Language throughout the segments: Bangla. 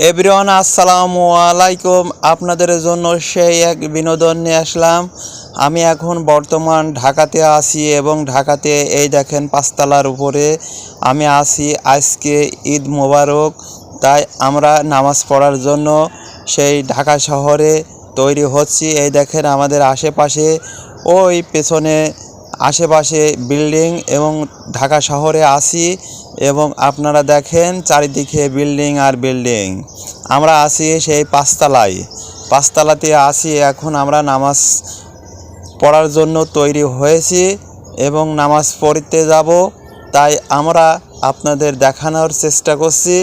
এভরিওয়ান আসসালামু আলাইকুম। আপনাদের জন্য সেই এক বিনোদন নিয়ে আসলাম। আমি এখন বর্তমান ঢাকাতে আছি এবং ঢাকাতে এই দেখেন পাঁচতলার উপরে আমি আছি। আজকে ঈদ মোবারক, তাই আমরা নামাজ পড়ার জন্য সেই ঢাকা শহরে তৈরি হচ্ছি। এই দেখেন আমাদের আশেপাশে, ওই পেছনে আশেপাশে বিল্ডিং এবং ঢাকা শহরে আসি এবং আপনারা দেখেন চারিদিকে বিল্ডিং আর বিল্ডিং। আমরা আছি সেই পাঁচতলায়। পাঁচতলাতে আসি এখন আমরা নামাজ পড়ার জন্য তৈরি হয়েছি এবং নামাজ পড়তে যাব। তাই আমরা আপনাদের দেখানোর চেষ্টা করছি।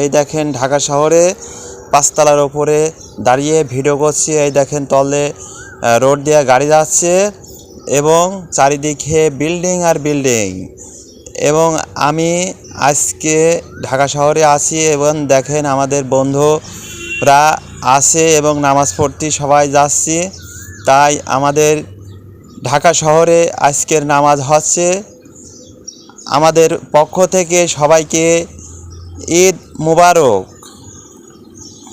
এই দেখেন ঢাকা শহরে পাঁচতলার ওপরে দাঁড়িয়ে ভিডিও করছি। এই দেখেন তলে রোড দিয়ে গাড়ি যাচ্ছে এবং চারিদিকে বিল্ডিং আর বিল্ডিং। এবং আমি আজকে ঢাকা শহরে আছি এবং দেখেন আমাদের বন্ধুরা আছে এবং নামাজ পড়তে সবাই যাচ্ছি। তাই আমাদের ঢাকা শহরে আজকের নামাজ হচ্ছে আমাদের পক্ষ থেকে সবাইকে ঈদ মুবারক।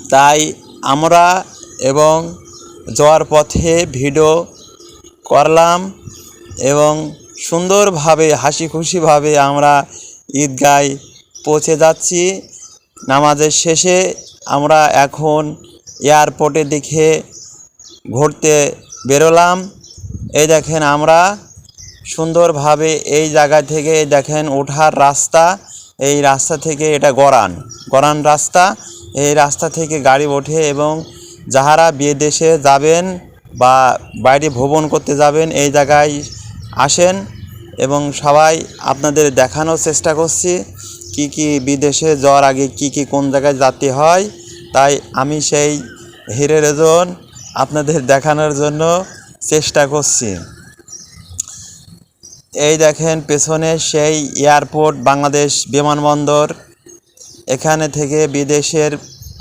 তাই আমরা এবং যাওয়ার পথে ভিডিও করলাম এবং সুন্দরভাবে হাসি খুশিভাবে আমরা ঈদগায় পৌঁছে যাচ্ছি। নামাজের শেষে আমরা এখন এয়ারপোর্টের দিকে ঘুরতে বেরোলাম। এই দেখেন আমরা সুন্দরভাবে এই জায়গা থেকে দেখেন ওঠার রাস্তা। এই রাস্তা থেকে এটা গরান গরান রাস্তা। এই রাস্তা থেকে গাড়ি ওঠে এবং যাহারা বিদেশে যাবেন বা বাইরে ভ্রমণ করতে যাবেন, এই জায়গায় আসেন এবং সবাই আপনাদের দেখানোর চেষ্টা করছি, কি কি বিদেশে যাওয়ার আগে কি কি কোন জায়গায় যাতে হয়। তাই আমি সেই হিরে রেজন আপনাদের দেখানোর জন্য চেষ্টা করছি। এই দেখেন পেছনে সেই এয়ারপোর্ট, বাংলাদেশ বিমানবন্দর। এখানে থেকে বিদেশের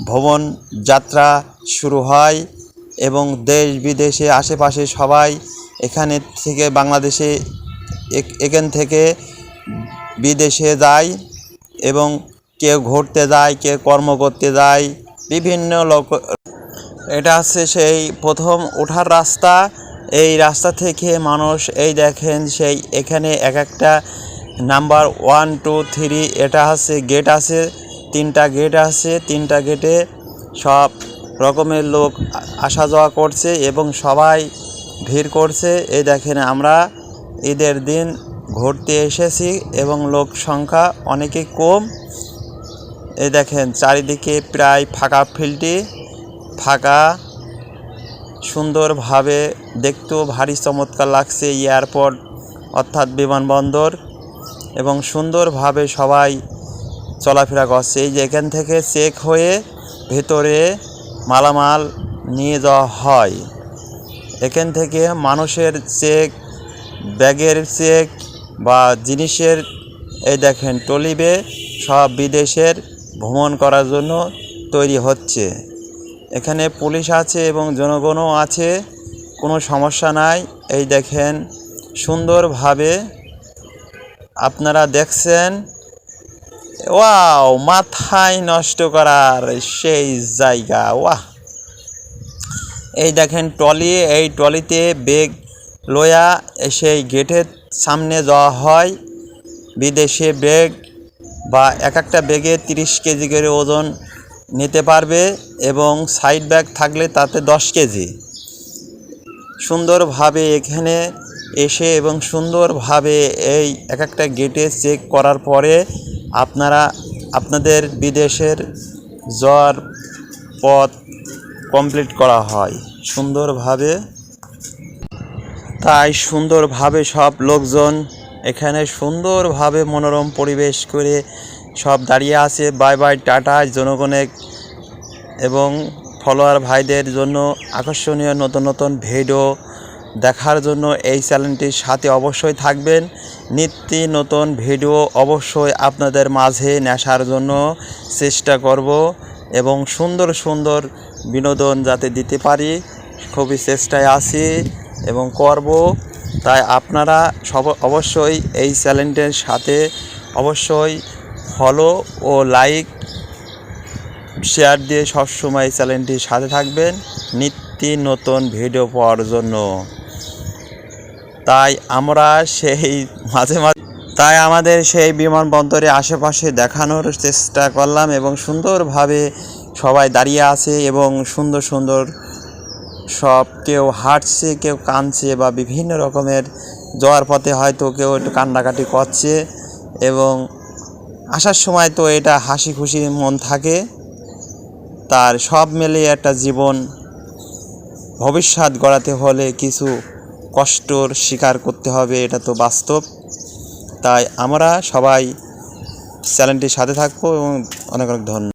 ভ্রমণ যাত্রা শুরু হয় এবং দেশ বিদেশে আশেপাশে সবাই এখানে থেকে বাংলাদেশে এখান থেকে বিদেশে যায় এবং কেউ ঘুরতে যায়, কেউ কর্ম করতে যায়, বিভিন্ন লোক এটা হচ্ছে সেই প্রথম ওঠার রাস্তা। এই রাস্তা থেকে মানুষ, এই দেখেন সেই এখানে এক একটা নাম্বার ওয়ান, টু, থ্রি, এটা হচ্ছে গেট আছে, তিনটা গেট আছে, তিনটা গেটে সব রকমের লোক আসা যাওয়া করছে এবং সবাই ভিড় করছে। এই দেখেন আমরা ঈদের দিন ঘুরতে এসেছি এবং লোক সংখ্যা অনেকই কম। এই দেখেন চারিদিকে প্রায় ফাঁকা ফিল্ডটি, ফাঁকা সুন্দরভাবে দেখতেও ভারী চমৎকার লাগছে এয়ারপোর্ট অর্থাৎ বিমানবন্দর এবং সুন্দরভাবে সবাই চলাফেরা করছে। এই যে এখান থেকে চেক হয়ে ভেতরে মালামাল নিয়ে যাওয়া হয়। এখান থেকে মানুষের চেক, ব্যাগের চেক বা জিনিসের, এই দেখেন টলিবে সব বিদেশের ভ্রমণ করার জন্য তৈরি হচ্ছে। এখানে পুলিশ আছে এবং জনগণও আছে, কোনো সমস্যা নাই। এই দেখেন, সুন্দরভাবে আপনারা দেখছেন, ওয়াও, মাথায় নষ্ট করার সেই জায়গা, ওয়াহ! এই দেখেন ট্রলি, এই ট্রলিতে বেগ লয়া সেই গেটের সামনে যাওয়া হয়। বিদেশে বেগ বা এক একটা বেগে তিরিশ কেজি করে ওজন নিতে পারবে এবং সাইড ব্যাগ থাকলে তাতে দশ কেজি। সুন্দরভাবে এখানে এসে এবং সুন্দরভাবে এই এক একটা গেটে চেক করার পরে আপনারা, আপনাদের বিদেশের যাওয়ার পথ কমপ্লিট করা হয়। সুন্দরভাবে। তাই সুন্দরভাবে সব লোকজন এখানে সুন্দরভাবে মনোরম পরিবেশ করে সব দাঁড়িয়ে আছে। বাই বাই, টাটা জনগণের এবং ফলোয়ার ভাইদের জন্য আকর্ষণীয় নতুন নতুন ভিডিও দেখার জন্য এই চ্যানেলটির সাথে অবশ্যই থাকবেন। নিত্য নতুন ভিডিও অবশ্যই আপনাদের মাঝে নেশার জন্য চেষ্টা করব এবং সুন্দর সুন্দর বিনোদন যাতে দিতে পারি, খুবই চেষ্টায় আছি এবং করব। তাই আপনারা সব, অবশ্যই এই চ্যানেলটির সাথে অবশ্যই ফলো ও লাইক শেয়ার দিয়ে সবসময় চ্যানেলটির সাথে থাকবেন নিত্য নতুন ভিডিও পাওয়ার জন্য। তাই আমরা সেই মাঝে মাঝে, তাই আমাদের সেই বিমানবন্দরে আশেপাশে দেখানোর চেষ্টা করলাম এবং সুন্দরভাবে সবাই দাঁড়িয়ে আছে এবং সুন্দর সুন্দর সব কেউ হাঁটছে, কেউ কাঁদছে বা বিভিন্ন রকমের যাওয়ার পথে হয়তো কেউ একটু কান্নাকাটি করছে এবং আসার সময় তো এটা হাসি খুশি মন থাকে। তার সব মিলিয়ে একটা জীবন ভবিষ্যৎ গড়াতে হলে কিছু কষ্টর স্বীকার করতে হবে, এটা তো বাস্তব। তাই আমরা সবাই চ্যানেলটির সাথে থাকব এবং অনেক অনেক ধন্যবাদ।